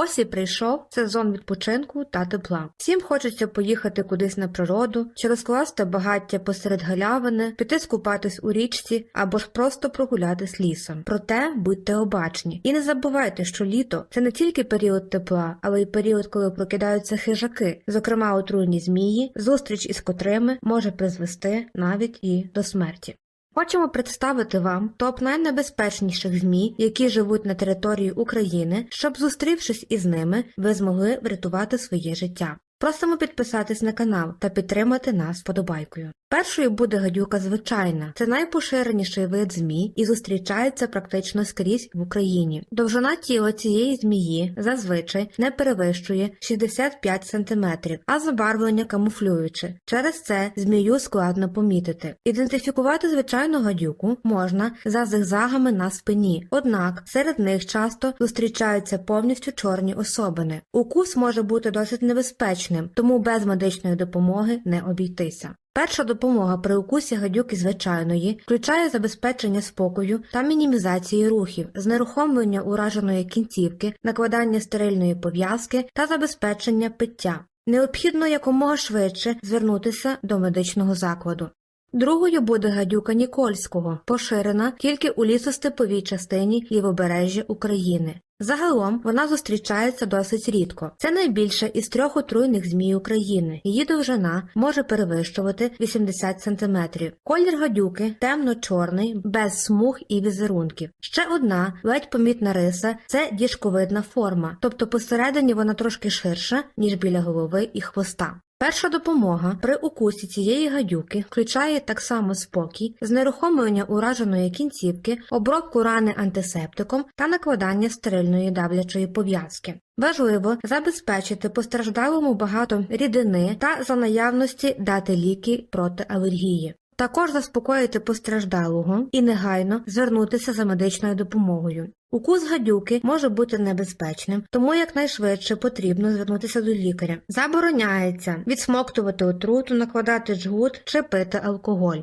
Ось і прийшов сезон відпочинку та тепла. Всім хочеться поїхати кудись на природу, чи розкласти багаття посеред галявини, піти скупатись у річці або ж просто прогулятись лісом. Проте будьте обачні і не забувайте, що літо це не тільки період тепла, але й період, коли прокидаються хижаки, зокрема отруйні змії, зустріч із котрими може призвести навіть і до смерті. Хочемо представити вам топ найнебезпечніших змій, які живуть на території України, щоб, зустрівшись із ними, ви змогли врятувати своє життя. Просимо підписатись на канал та підтримати нас вподобайкою. Першою буде гадюка звичайна. Це найпоширеніший вид змій і зустрічається практично скрізь в Україні. Довжина тіла цієї змії зазвичай не перевищує 65 см, а забарвлення камуфлююче. Через це змію складно помітити. Ідентифікувати звичайну гадюку можна за зигзагами на спині, однак серед них часто зустрічаються повністю чорні особини. Укус може бути досить небезпечним, тому без медичної допомоги не обійтися. Перша допомога при укусі гадюки звичайної включає забезпечення спокою та мінімізації рухів, знерухомлення ураженої кінцівки, накладання стерильної пов'язки та забезпечення пиття. Необхідно якомога швидше звернутися до медичного закладу. Другою буде гадюка Нікольського, поширена тільки у лісостеповій частині лівобережжя України. Загалом вона зустрічається досить рідко. Це найбільша із трьох отруйних змій України. Її довжина може перевищувати 80 см. Колір гадюки темно-чорний, без смуг і візерунків. Ще одна ледь помітна риса це діжковидна форма, тобто посередині вона трошки ширша, ніж біля голови і хвоста. Перша допомога при укусі цієї гадюки включає так само спокій, знерухомлення ураженої кінцівки, обробку рани антисептиком та накладання стерильної давлячої пов'язки. Важливо забезпечити постраждалому багато рідини та за наявності дати ліки проти алергії. Також заспокоїти постраждалого і негайно звернутися за медичною допомогою. Укус гадюки може бути небезпечним, тому якнайшвидше потрібно звернутися до лікаря. Забороняється відсмоктувати отруту, накладати джгут чи пити алкоголь.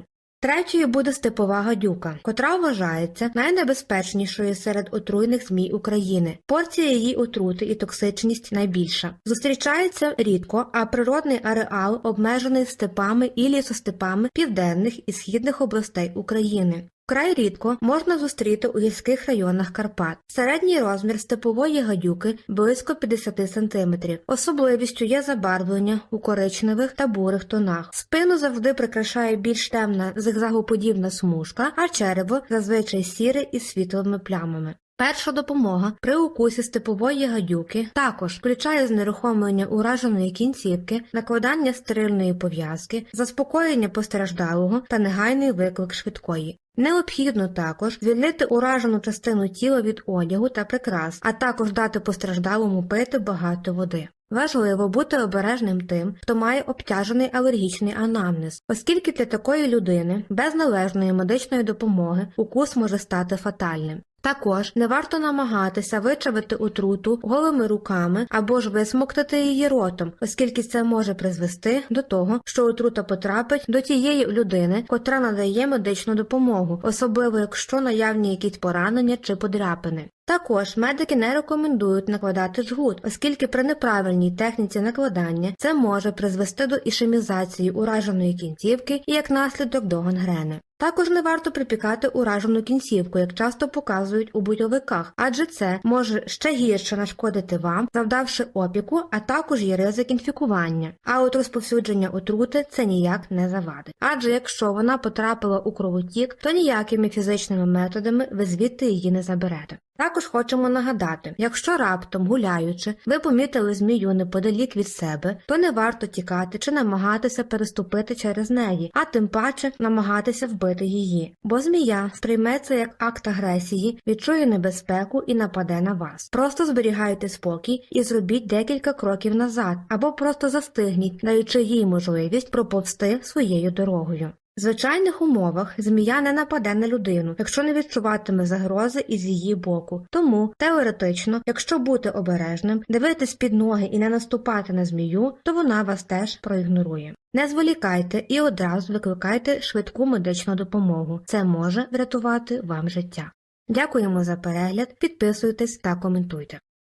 Третьою буде степова гадюка, котра вважається найнебезпечнішою серед отруйних змій України. Порція її отрути і токсичність найбільша. Зустрічається рідко, а природний ареал обмежений степами і лісостепами південних і східних областей України. Вкрай рідко можна зустріти у гірських районах Карпат. Середній розмір степової гадюки близько 50 см. Особливістю є забарвлення у коричневих та бурих тонах. Спину завжди прикрашає більш темна зигзагоподібна смужка, а черево зазвичай сіре із світлими плямами. Перша допомога при укусі степової гадюки також включає знерухомлення ураженої кінцівки, накладання стерильної пов'язки, заспокоєння постраждалого та негайний виклик швидкої. Необхідно також звільнити уражену частину тіла від одягу та прикрас, а також дати постраждалому пити багато води. Важливо бути обережним тим, хто має обтяжений алергічний анамнез, оскільки для такої людини без належної медичної допомоги укус може стати фатальним. Також не варто намагатися вичавити отруту голими руками або ж висмоктати її ротом, оскільки це може призвести до того, що отрута потрапить до тієї людини, котра надає медичну допомогу, особливо якщо наявні якісь поранення чи подряпини. Також медики не рекомендують накладати жгут, оскільки при неправильній техніці накладання це може призвести до ішемізації ураженої кінцівки і як наслідок до гангрени. Також не варто припікати уражену кінцівку, як часто показують у бойовиках, адже це може ще гірше нашкодити вам, завдавши опіку, а також є ризик інфікування. А от розповсюдження отрути це ніяк не завадить. Адже якщо вона потрапила у кровотік, то ніякими фізичними методами ви звідти її не заберете. Також хочемо нагадати, якщо раптом гуляючи, ви помітили змію неподалік від себе, то не варто тікати чи намагатися переступити через неї, а тим паче намагатися вбити її, бо змія сприйме це як акт агресії, відчує небезпеку і нападе на вас. Просто зберігайте спокій і зробіть декілька кроків назад, або просто застигніть, даючи їй можливість проповсти своєю дорогою. В звичайних умовах змія не нападе на людину, якщо не відчуватиме загрози із її боку. Тому теоретично, якщо бути обережним, дивитись під ноги і не наступати на змію, то вона вас теж проігнорує. Не зволікайте і одразу викликайте швидку медичну допомогу. Це може врятувати вам життя. Дякуємо за перегляд, підписуйтесь та коментуйте.